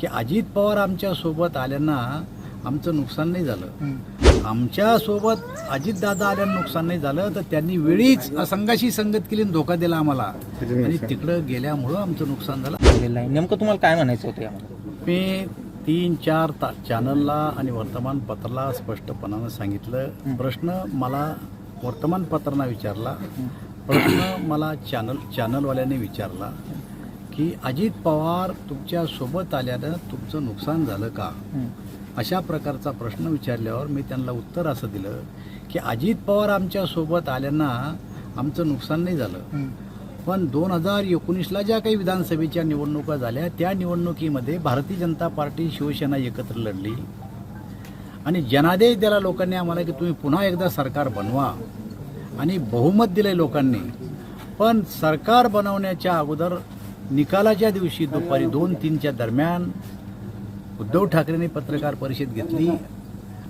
की अजित पवार आमच्यासोबत आल्यानं आमचं नुकसान नाही झालं. आमच्यासोबत अजितदादा आल्यानं नुकसान नाही झालं तर त्यांनी वेळीच संघाशी संगत केली आणि धोका दिला आम्हाला. आणि तिकडं गेल्यामुळं आमचं नुकसान झालं. झालेलं आहे. नेमकं तुम्हाला काय म्हणायचं होतं यामध्ये? मी तीन चार ता चॅनलला आणि वर्तमानपत्राला स्पष्टपणानं सांगितलं. प्रश्न मला वर्तमानपत्रांना विचारला. प्रश्न मला चॅनल चॅनलवाल्याने विचारला. की अजित पवार तुमच्यासोबत आल्यानं तुमचं नुकसान झालं का? अशा प्रकारचा प्रश्न विचारल्यावर मी त्यांना उत्तर असं दिलं की अजित पवार आमच्यासोबत आल्यानं आमचं नुकसान नाही झालं. पण दोन हजार एकोणीसला ज्या काही विधानसभेच्या निवडणुका झाल्या त्या निवडणुकीमध्ये भारतीय जनता पार्टी शिवसेना एकत्र लढली. आणि जनादेश दिला लोकांनी आम्हाला की तुम्ही पुन्हा एकदा सरकार बनवा. आणि बहुमत दिले लोकांनी. पण सरकार बनवण्याच्या अगोदर निकालाच्या दिवशी दुपारी दोन तीनच्या दरम्यान उद्धव ठाकरेंनी पत्रकार परिषद घेतली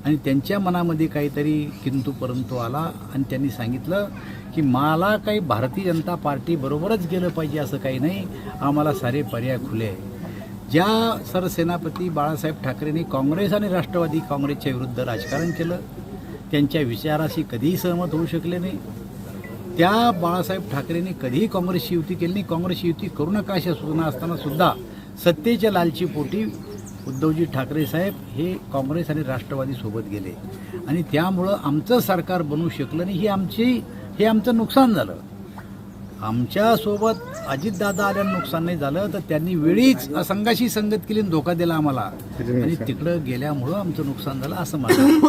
आणि त्यांच्या मनामध्ये काहीतरी किंतु परंतु आला आणि त्यांनी सांगितलं की मला काही भारतीय जनता पार्टी बरोबरच गेलं पाहिजे असं काही नाही. आम्हाला सारे पर्याय खुले आहे ज्या सरसेनापती बाळासाहेब ठाकरेंनी काँग्रेस आणि राष्ट्रवादी काँग्रेसच्या विरुद्ध राजकारण केलं त्यांच्या विचाराशी कधीही सहमत होऊ शकले नाही. त्या बाळासाहेब ठाकरेंनी कधीही काँग्रेसची युती केली नाही. काँग्रेसची युती करू नका अशा सूचना असताना सुद्धा सत्तेच्या लालची पोटी उद्धवजी ठाकरे साहेब हे काँग्रेस आणि राष्ट्रवादी सोबत गेले. आणि त्यामुळं आमचं सरकार बनवू शकलं नाही. ही आमची हे आमचं नुकसान झालं. आमच्यासोबत अजितदादा आल्यानं नुकसान नाही झालं तर त्यांनी वेळीच संघाशी संगत केली आणि धोका दिला आम्हाला. आणि तिकडं गेल्यामुळं आमचं नुकसान झालं असं मला